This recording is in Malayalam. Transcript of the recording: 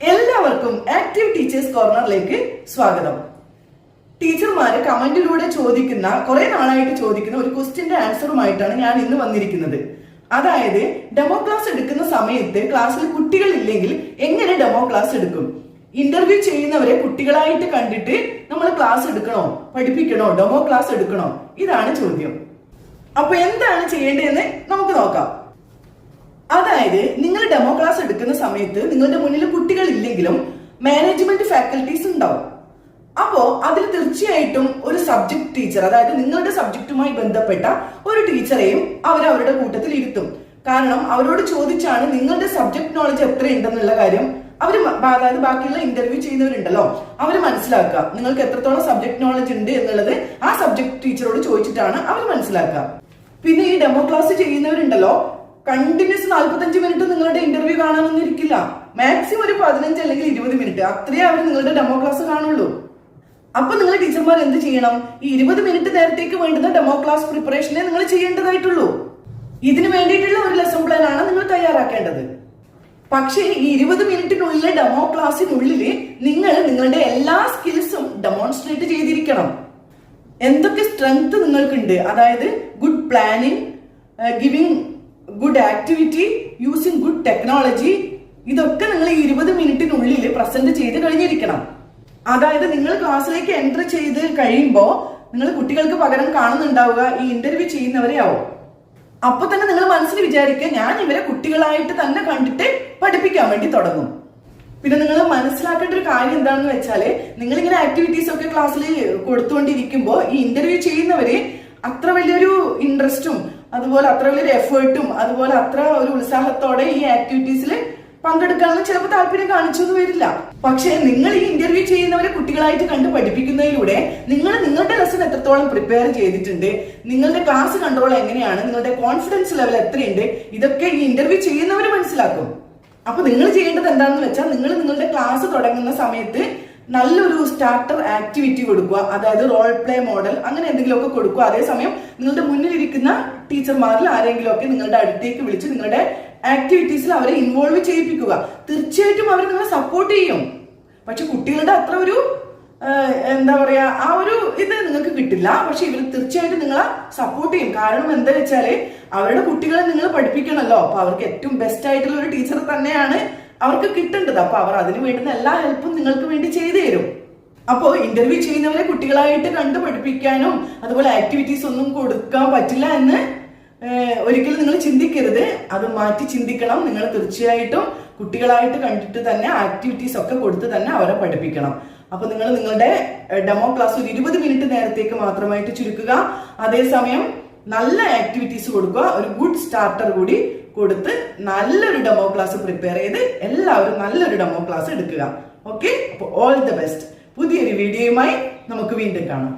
എല്ലാവർക്കും ആക്റ്റീവ് ടീച്ചേഴ്സ് കോർണറിലേക്ക് സ്വാഗതം. ടീച്ചർമാര് കമന്റിലൂടെ ചോദിക്കുന്ന കുറെ നാളായിട്ട് ചോദിക്കുന്ന ഒരു ക്വസ്റ്റ്യന്റെ ആൻസറുമായിട്ടാണ് ഞാൻ ഇന്ന് വന്നിരിക്കുന്നത്. അതായത് ഡെമോ ക്ലാസ് എടുക്കുന്ന സമയത്ത് ക്ലാസ്സിൽ കുട്ടികൾ ഇല്ലെങ്കിൽ എങ്ങനെ ഡെമോ ക്ലാസ് എടുക്കും? ഇന്റർവ്യൂ ചെയ്യുന്നവരെ കുട്ടികളായിട്ട് കണ്ടിട്ട് നമ്മൾ ക്ലാസ് എടുക്കണോ? പഠിപ്പിക്കണോ? ഡെമോ ക്ലാസ് എടുക്കണോ? ഇതാണ് ചോദ്യം. അപ്പൊ എന്താണ് ചെയ്യേണ്ടതെന്ന് നമുക്ക് നോക്കാം. അതായത് നിങ്ങൾ ഡെമോ ക്ലാസ് എടുക്കുന്ന സമയത്ത് നിങ്ങളുടെ മുന്നിൽ കുട്ടികൾ ഇല്ലെങ്കിലും മാനേജ്മെന്റ് ഫാക്കൽറ്റീസ് ഉണ്ടാവും. അപ്പോ അതിൽ തീർച്ചയായിട്ടും ഒരു സബ്ജക്ട് ടീച്ചർ അതായത് നിങ്ങളുടെ സബ്ജക്റ്റുമായി ബന്ധപ്പെട്ട ഒരു ടീച്ചറെയും അവർ അവരുടെ കൂട്ടത്തിൽ ഇരുത്തും. കാരണം അവരോട് ചോദിച്ചാണ് നിങ്ങളുടെ സബ്ജക്ട് നോളജ് എത്രയുണ്ടെന്നുള്ള കാര്യം അവർ അതായത് ബാക്കിയുള്ള ഇന്റർവ്യൂ ചെയ്യുന്നവരുണ്ടല്ലോ അവർ മനസ്സിലാക്കുക. നിങ്ങൾക്ക് എത്രത്തോളം സബ്ജക്ട് നോളജ് ഉണ്ട് എന്നുള്ളത് ആ സബ്ജക്ട് ടീച്ചറോട് ചോദിച്ചിട്ടാണ് അവർ മനസ്സിലാക്കുക. പിന്നെ ഈ ഡെമോ ക്ലാസ് ചെയ്യുന്നവരുണ്ടല്ലോ കണ്ടിന്യൂസ് നാല്പത്തഞ്ച് മിനിറ്റ് നിങ്ങളുടെ ഇന്റർവ്യൂ കാണാനൊന്നും ഇരിക്കില്ല. മാക്സിമം ഒരു പതിനഞ്ച് അല്ലെങ്കിൽ ഇരുപത് മിനിറ്റ്. അത്രേ അവർ നിങ്ങളുടെ ഡെമോ ക്ലാസ് കാണുള്ളൂ. അപ്പൊ നിങ്ങൾ ടീച്ചർമാർ എന്ത് ചെയ്യണം? ഈ ഇരുപത് മിനിറ്റ് നേരത്തേക്ക് വേണ്ടുന്ന ഡെമോ ക്ലാസ് പ്രിപ്പറേഷനെ നിങ്ങൾ ചെയ്യേണ്ടതായിട്ടുള്ളൂ. ഇതിനു വേണ്ടിയിട്ടുള്ള ഒരു ലെസൺ പ്ലാൻ ആണ് നിങ്ങൾ തയ്യാറാക്കേണ്ടത്. പക്ഷേ ഈ ഇരുപത് മിനിറ്റിനുള്ളിലെ ഡെമോ ക്ലാസ്സിനുള്ളിൽ നിങ്ങൾ നിങ്ങളുടെ എല്ലാ സ്കിൽസും ഡെമോൺസ്ട്രേറ്റ് ചെയ്തിരിക്കണം. എന്തൊക്കെ സ്ട്രെങ്ത് നിങ്ങൾക്കുണ്ട്? അതായത് good planning giving good activity using good technology ഇതൊക്കെ നിങ്ങൾ ഇരുപത് മിനിറ്റിനുള്ളിൽ പ്രസന്റ് ചെയ്ത് കഴിഞ്ഞിരിക്കണം. അതായത് നിങ്ങൾ ക്ലാസ്സിലേക്ക് എന്റർ ചെയ്ത് കഴിയുമ്പോൾ നിങ്ങൾ കുട്ടികൾക്ക് പകരം കാണുന്നുണ്ടാവുക ഈ ഇന്റർവ്യൂ ചെയ്യുന്നവരെ ആവും. അപ്പൊ തന്നെ നിങ്ങൾ മനസ്സിൽ വിചാരിക്കുക ഞാൻ ഇവരെ കുട്ടികളായിട്ട് തന്നെ കണ്ടിട്ട് പഠിപ്പിക്കാൻ വേണ്ടി തുടങ്ങും. പിന്നെ നിങ്ങൾ മനസ്സിലാക്കേണ്ട ഒരു കാര്യം എന്താണെന്ന് വെച്ചാൽ നിങ്ങൾ ഇങ്ങനെ ആക്ടിവിറ്റീസ് ഒക്കെ ക്ലാസ്സിൽ കൊടുത്തുകൊണ്ടിരിക്കുമ്പോൾ ഈ ഇന്റർവ്യൂ ചെയ്യുന്നവര് അത്ര വലിയൊരു ഇൻട്രസ്റ്റും അതുപോലെ അത്ര വലിയൊരു എഫേർട്ടും അതുപോലെ അത്ര ഒരു ഉത്സാഹത്തോടെ ഈ ആക്ടിവിറ്റീസിൽ പങ്കെടുക്കാനുള്ള ചിലപ്പോൾ താല്പര്യം കാണിച്ചൊന്നും വരില്ല. പക്ഷേ നിങ്ങൾ ഈ ഇന്റർവ്യൂ ചെയ്യുന്നവരെ കുട്ടികളായിട്ട് കണ്ട് പഠിപ്പിക്കുന്നതിലൂടെ നിങ്ങൾ നിങ്ങളുടെ ലെസൺ എത്രത്തോളം പ്രിപ്പയർ ചെയ്തിട്ടുണ്ട് നിങ്ങളുടെ ക്ലാസ് കൺട്രോൾ എങ്ങനെയാണ് നിങ്ങളുടെ കോൺഫിഡൻസ് ലെവൽ എത്രയുണ്ട് ഇതൊക്കെ ഈ ഇന്റർവ്യൂ ചെയ്യുന്നവർ മനസ്സിലാക്കും. അപ്പൊ നിങ്ങൾ ചെയ്യേണ്ടത് എന്താണെന്ന് വെച്ചാൽ നിങ്ങൾ നിങ്ങളുടെ ക്ലാസ് തുടങ്ങുന്ന സമയത്ത് നല്ലൊരു സ്റ്റാർട്ടർ ആക്ടിവിറ്റി കൊടുക്കുക. അതായത് റോൾ പ്ലേ മോഡൽ അങ്ങനെ എന്തെങ്കിലുമൊക്കെ കൊടുക്കുക. അതേസമയം നിങ്ങളുടെ മുന്നിലിരിക്കുന്ന ടീച്ചർമാരിൽ ആരെങ്കിലുമൊക്കെ നിങ്ങളുടെ അടുത്തേക്ക് വിളിച്ച് നിങ്ങളുടെ ആക്ടിവിറ്റീസിൽ അവരെ ഇൻവോൾവ് ചെയ്യിപ്പിക്കുക. തീർച്ചയായിട്ടും അവർ നിങ്ങളെ സപ്പോർട്ട് ചെയ്യും. പക്ഷെ കുട്ടികളുടെ അത്ര ഒരു എന്താ പറയാ ആ ഒരു ഇത് നിങ്ങൾക്ക് കിട്ടില്ല. പക്ഷെ ഇവർ തീർച്ചയായിട്ടും നിങ്ങളെ സപ്പോർട്ട് ചെയ്യും. കാരണം എന്താ വെച്ചാൽ അവരുടെ കുട്ടികളെ നിങ്ങൾ പഠിപ്പിക്കണമല്ലോ അപ്പൊ അവർക്ക് ഏറ്റവും ബെസ്റ്റ് ആയിട്ടുള്ള ഒരു ടീച്ചർ തന്നെയാണ് അവർക്ക് കിട്ടേണ്ടത്. അപ്പൊ അവർ അതിന് വേണ്ടുന്ന എല്ലാ ഹെൽപ്പും നിങ്ങൾക്ക് വേണ്ടി ചെയ്തു തരും. അപ്പോ ഇന്റർവ്യൂ ചെയ്യുന്നവരെ കുട്ടികളായിട്ട് കണ്ടു പഠിപ്പിക്കാനും അതുപോലെ ആക്ടിവിറ്റീസ് ഒന്നും കൊടുക്കാൻ പറ്റില്ല എന്ന് ഒരിക്കലും നിങ്ങൾ ചിന്തിക്കരുത്. അത് മാറ്റി ചിന്തിക്കണം. നിങ്ങൾ തീർച്ചയായിട്ടും കുട്ടികളായിട്ട് കണ്ടിട്ട് തന്നെ ആക്ടിവിറ്റീസ് ഒക്കെ കൊടുത്ത് തന്നെ അവരെ പഠിപ്പിക്കണം. അപ്പൊ നിങ്ങൾ നിങ്ങളുടെ ഡെമോ ക്ലാസ് ഒരു ഇരുപത് മിനിറ്റ് നേരത്തേക്ക് മാത്രമായിട്ട് ചുരുക്കുക. അതേസമയം നല്ല ആക്ടിവിറ്റീസ് കൊടുക്കുക. ഒരു ഗുഡ് സ്റ്റാർട്ടർ കൂടി കൊടുത്ത് നല്ലൊരു ഡെമോ ക്ലാസ് പ്രിപ്പയർ ചെയ്ത് എല്ലാവരും നല്ലൊരു ഡെമോ ക്ലാസ് എടുക്കുക. ഓക്കെ അപ്പോൾ ഓൾ ദ ബെസ്റ്റ് പുതിയൊരു വീഡിയോയുമായി നമുക്ക് വീണ്ടും കാണാം.